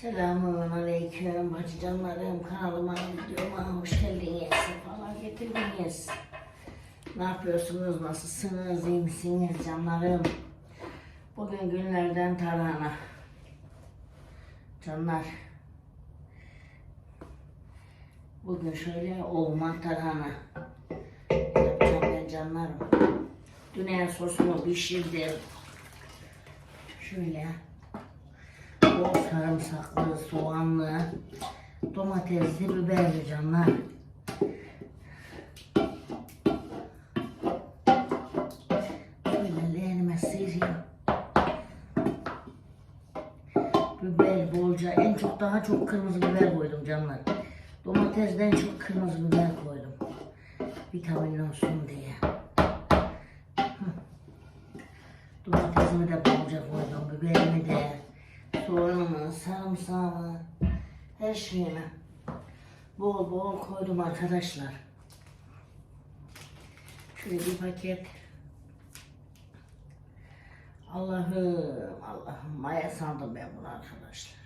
Selamun aleyküm bacı canlarım kanalıma videoma hoş geldiniz falan getirdiniz. Ne yapıyorsunuz nasılsınız iyi misiniz canlarım? Bugün günlerden tarhana. Canlar. Bugün şöyle olma tarhana. Yapacağım ben canlarım. Dünya sosunu pişirdim. Şöyle sarımsaklı, soğanlı, domatesli, biberli canlar. Böyle leğenime sıyırayım. Biber bolca, en çok daha çok kırmızı biber koydum canlar. Domatesden çok kırmızı biber koydum. Vitamin olsun diye. Domatesimi de bolca koydum, biberimi de, soğanımı, sarımsağımı, her şeyimi bol bol koydum arkadaşlar. Şöyle bir paket. Allah'ım, Allah'ım maya sandım ben bunu arkadaşlar.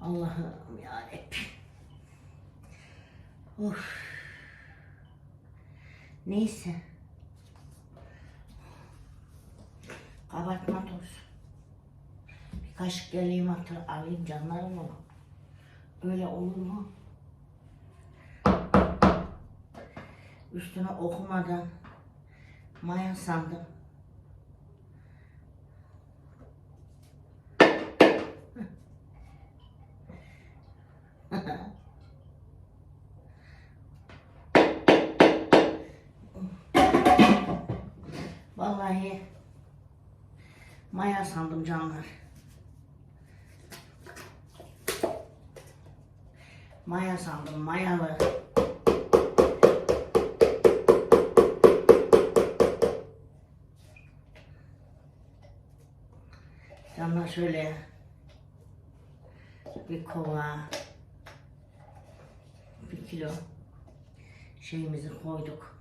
Allah'ım yarabbim. Of. Neyse. Kabartma toz. Kaşık geleyim atır alayım canlarım onu. Öyle olur mu? Üstüne okumadan maya sandım. Vallahi maya sandım canlar. Maya sandım mayalı. Canlar şöyle bir kova bir kilo şeyimizi koyduk.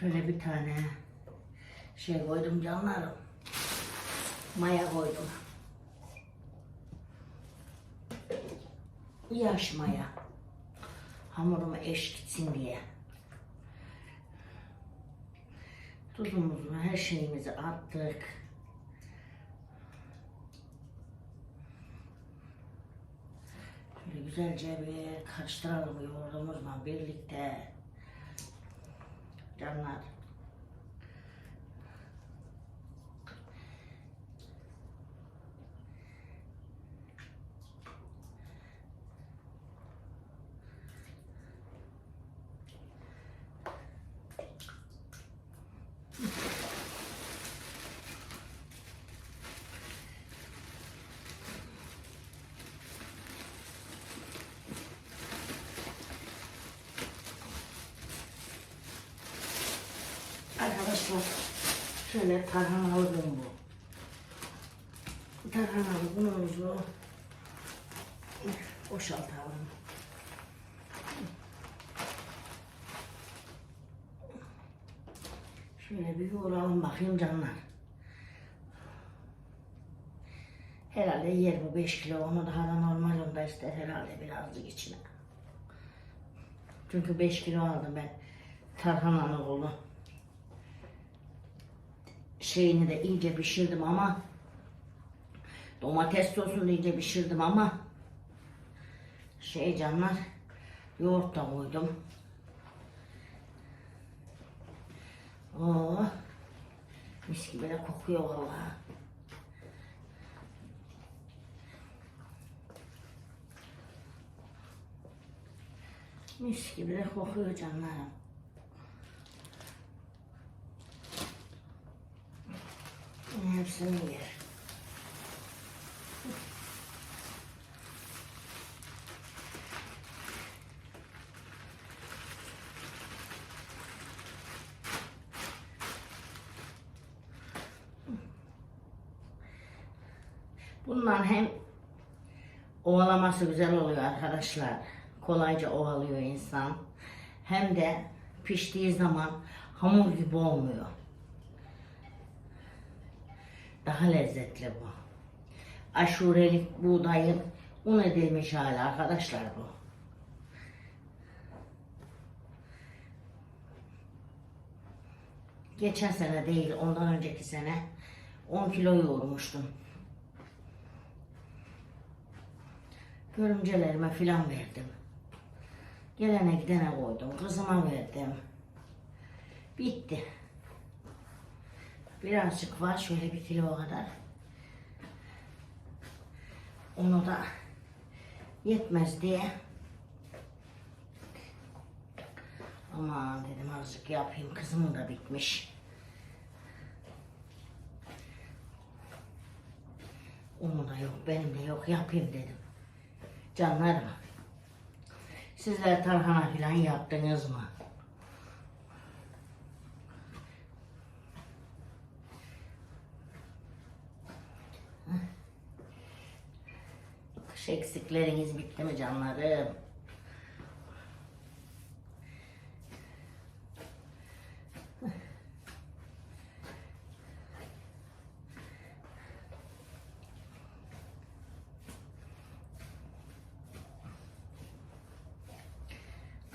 Şöyle bir tane şey koydum canlarım. Maya koydum. Yaş maya. Hamuruma eş gitsin diye. Tuzumuzu, her şeyimizi attık. Şöyle güzelce bir karıştıralım yoğurdumuzla birlikte. Canlar. Arkadaşlar şöyle tarhanalı bu. Bu tarhanalı unumuzu boşaltalım. Şöyle bir yoğuralım bakayım canlar. Herhalde yer bu 5 kilo onu daha da normal onda ister herhalde birazcık içine. Çünkü 5 kilo aldım ben tarhanalı unu şeyini de iyice pişirdim ama domates sosunu iyice pişirdim ama şey canlar yoğurt da koydum. Oo, mis gibi de kokuyor vallahi. Mis gibi de kokuyor canlarım. Hepsini yer. Bunlar hem ovalaması güzel oluyor arkadaşlar. Kolayca ovalıyor insan. Hem de piştiği zaman hamur gibi olmuyor. Daha lezzetli bu. Aşurelik buğdayın un edilmiş hali arkadaşlar bu. Geçen sene değil, ondan önceki sene 10 kilo yoğurmuştum. Görümcelerime filan verdim. Gelene gidene koydum. Kızıma verdim. Bitti. Birazcık var şöyle bir kilo kadar. Onu da yetmez diye Aman dedim azıcık yapayım. Kızımın da bitmiş. Onun da yok, benim de yok. Yapayım dedim. Canlarım. Sizler tarhana falan yaptınız mı? Kış eksikleriniz bitti mi canlarım?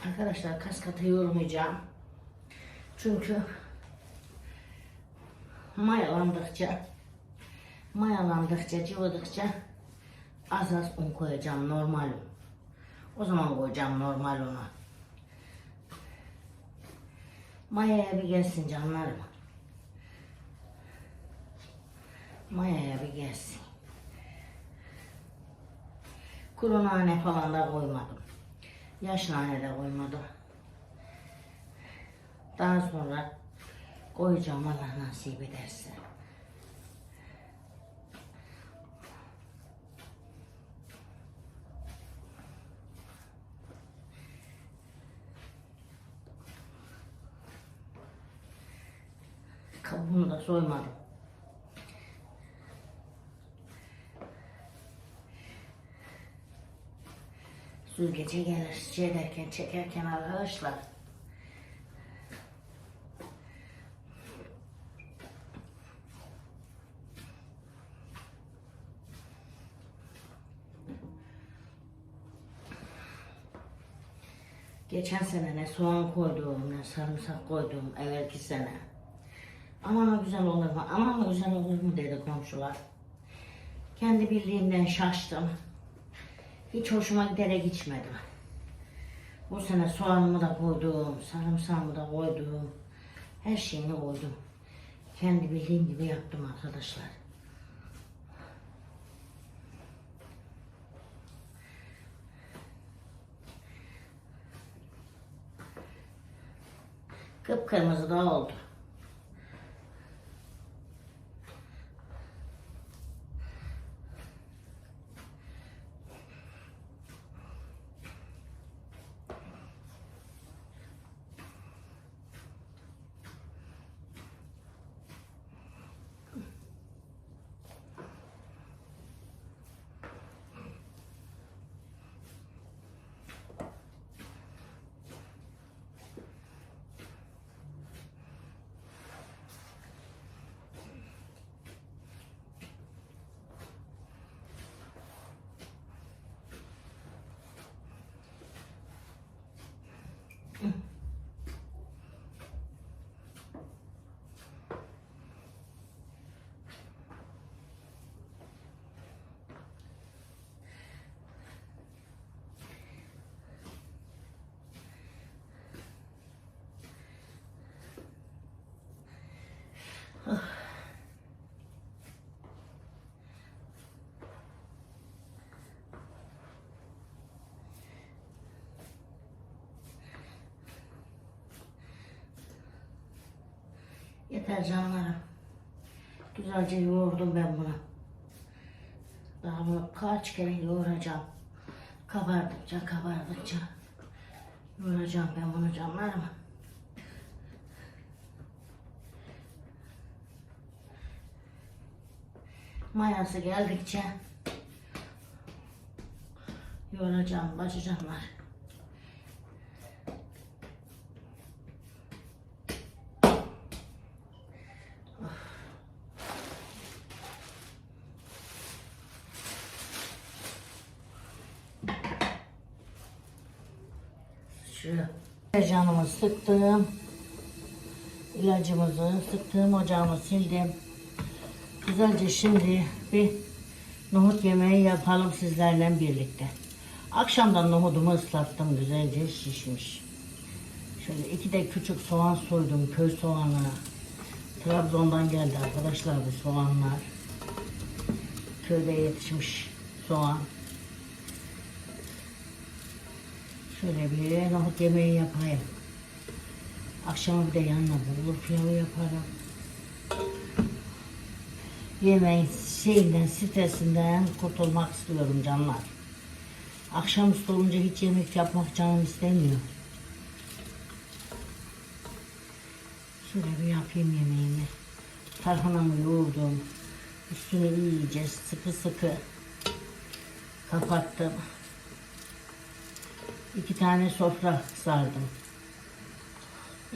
Arkadaşlar kas katı yormayacağım. Çünkü mayalandıkça mayalandıkça cıvıdıkça az az un koyacağım normal un. O zaman koyacağım normal unu. Mayaya bir gelsin canlarım. Mayaya bir gelsin. Kuru nane falan da koymadım. Yaş nane de koymadım. Daha sonra koyacağım Allah nasip ederse. Kabuğunu da soymadım. Süzgece gelir, şey çekerken arkadaşlar. Geçen sene ne soğan koydum, ne sarımsak koydum evvelki sene. Aman güzel olur mu, aman güzel olur mu dedi komşular. Kendi bildiğimden şaştım. Hiç hoşuma giderek içmedim. Bu sene soğanımı da koydum, sarımsağımı da koydum. Her şeyini koydum. Kendi bildiğim gibi yaptım arkadaşlar. Kıpkırmızı da oldu. deterjanlara. Güzelce yoğurdum ben bunu. Daha bunu kaç kere yoğuracağım. Kabardıkça kabardıkça yoğuracağım ben bunu canlarım. Mayası geldikçe yoğuracağım, başlayacağımlar. Canımı sıktım. İlacımızı sıktım. Ocağımı sildim. Güzelce şimdi bir nohut yemeği yapalım sizlerle birlikte. Akşamdan nohudumu ıslattım. Güzelce şişmiş. Şöyle iki de küçük soğan soydum. Köy soğanı. Trabzon'dan geldi arkadaşlar bu soğanlar. Köyde yetişmiş soğan. Şöyle bir nohut yemeği yapayım. Akşama bir de yanına bulgur pilavı yaparım. Yemeğin şeyinden, stresinden kurtulmak istiyorum canlar. Akşamüstü olunca hiç yemek yapmak canım istemiyor. Şöyle bir yapayım yemeğimi. Tarhanamı yoğurdum. Üstünü iyice sıkı sıkı kapattım. İki tane sofra sardım.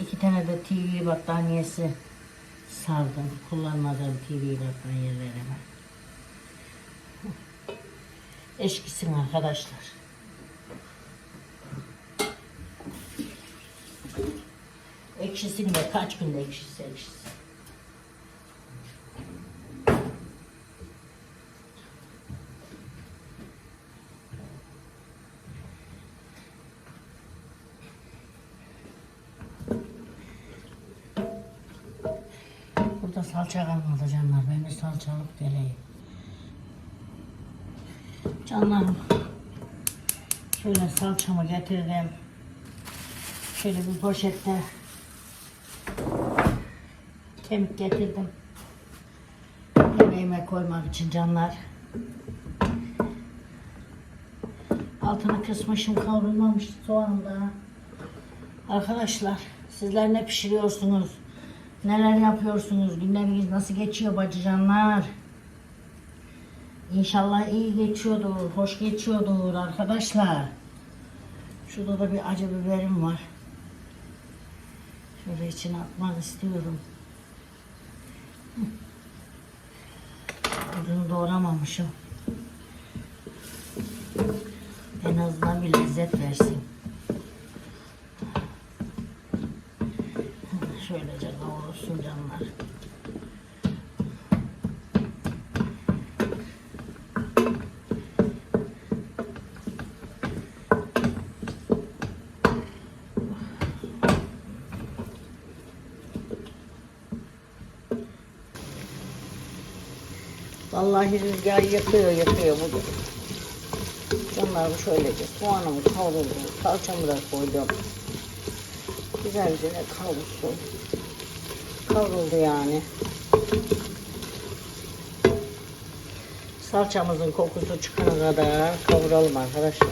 İki tane de TV battaniyesi sardım. Kullanmadığım TV battaniyelerime. Eşkisin arkadaşlar. Ekşisin de kaç günde ekşisi ekşisi. Burada salça kalmadı canlar. Ben bir salça alıp geleyim. Canlarım. Şöyle salçamı getirdim. Şöyle bir poşette kemik getirdim. Yemeğime koymak için canlar. Altını kısmışım kavrulmamış soğan da. Arkadaşlar sizler ne pişiriyorsunuz? Neler yapıyorsunuz? Günleriniz nasıl geçiyor bacıcanlar? İnşallah iyi geçiyordur, hoş geçiyordur arkadaşlar. Şurada da bir acı biberim var. Şöyle içine atmak istiyorum. Ucunu doğramamışım. En azından bir lezzet versin. Şöylece kavurulsun canlar. Vallahi rüzgar yakıyor yakıyor bugün. Canlarım şöylece soğanımı kavruldu. Salçamı da koydum. Güzelce kavrulsun. Kavruldu yani. Salçamızın kokusu çıkana kadar kavuralım arkadaşlar.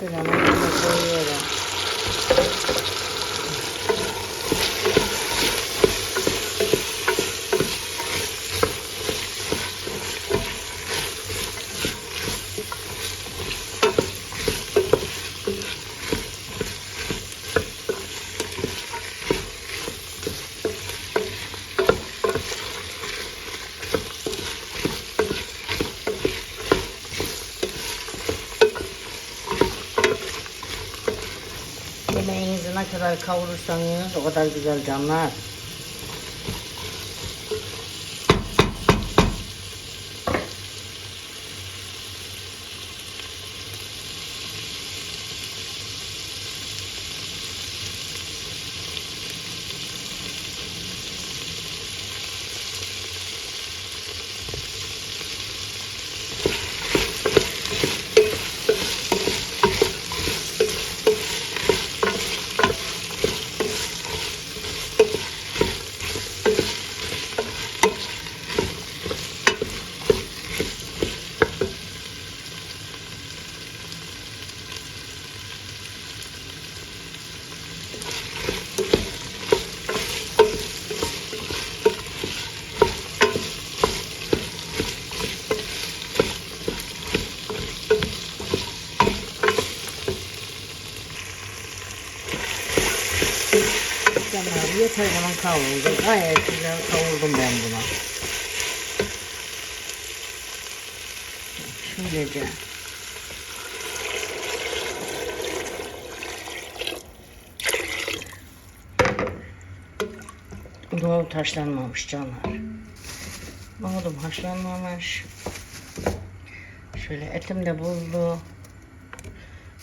Şöyle koyuyorum. Yemeğinizi ne kadar kavurursanız o kadar güzel canlar. Yeter zaman kavruldu. Gayet güzel kavurdum ben bunu. Şöylece. Nohut haşlanmamış canlar. Nohudum haşlanmamış. Şöyle etim de buzlu.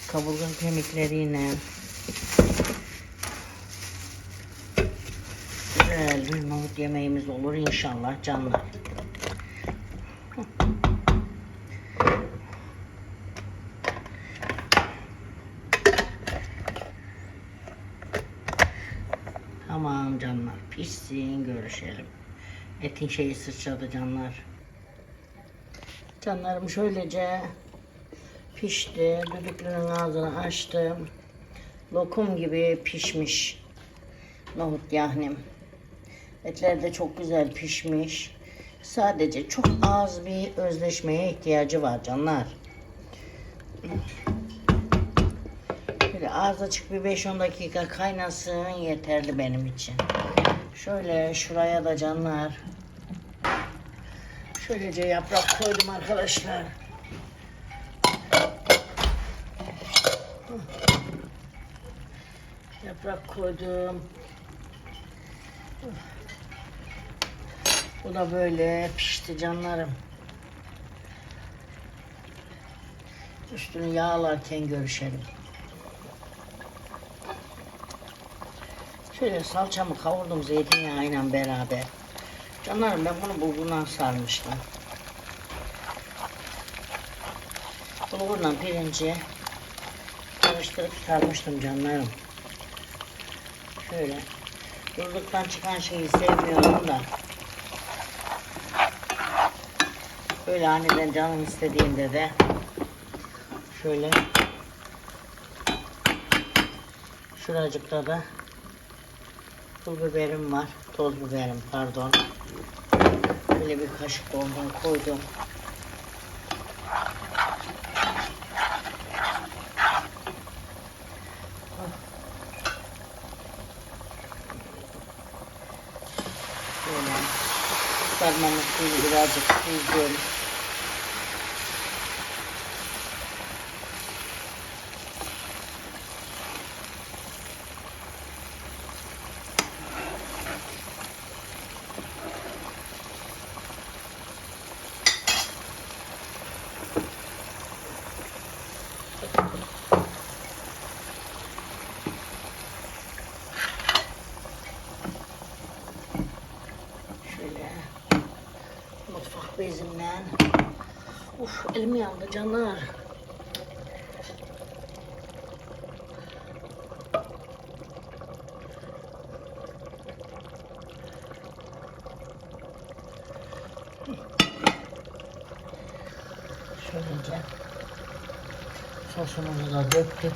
Kaburga kemikleriyle. Güzel bir nohut yemeğimiz olur inşallah canlar. Tamam canlar pişsin görüşelim. Etin şeyi sıçradı canlar. Canlarım şöylece pişti. Düdüklünün ağzını açtım. Lokum gibi pişmiş. Nohut yahnim. Etler de çok güzel pişmiş. Sadece çok az bir özleşmeye ihtiyacı var canlar. Böyle az açık bir 5-10 dakika kaynasın yeterli benim için. Şöyle şuraya da canlar. Şöylece yaprak koydum arkadaşlar. Yaprak koydum. Bu da böyle pişti canlarım. Üstünü yağlarken görüşelim. Şöyle salçamı kavurdum zeytinyağıyla beraber. Canlarım ben bunu bulgurdan sarmıştım. Bulgurla pirinci karıştırıp sarmıştım canlarım. Şöyle durduktan çıkan şeyi sevmiyorum da. Böyle aniden canım istediğinde de şöyle şuracıkta da pul biberim var. Toz biberim pardon. Böyle bir kaşık ondan koydum. Şöyle sarmamı suyu birazcık süzdüm. Elim yandı canlar. Şöylece sosumuzu da döktük.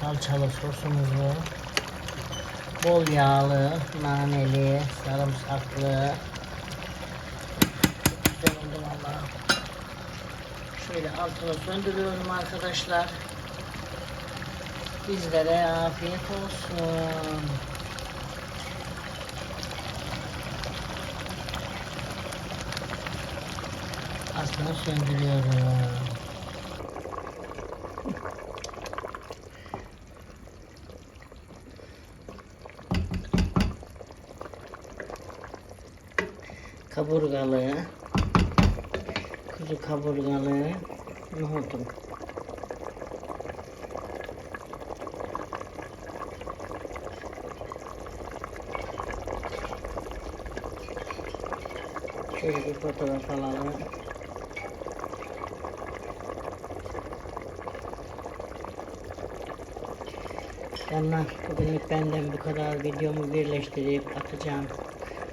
Salçalı sosumuzu. Bol yağlı, naneli, sarımsaklı. Güzel oldu valla. Şöyle altını söndürüyorum arkadaşlar. Bizlere afiyet olsun. Altını söndürüyorum. kaburgalı, kuzu kaburgalı nohudum. Şöyle bir fotoğraf alalım. Canlar bugünlük benden bu kadar videomu birleştirip atacağım.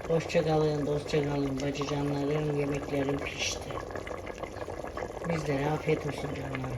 Hoşça kalın, dostça kalın bacı canlarım. Yemeklerim pişti. Bizlere afiyet olsun canlar.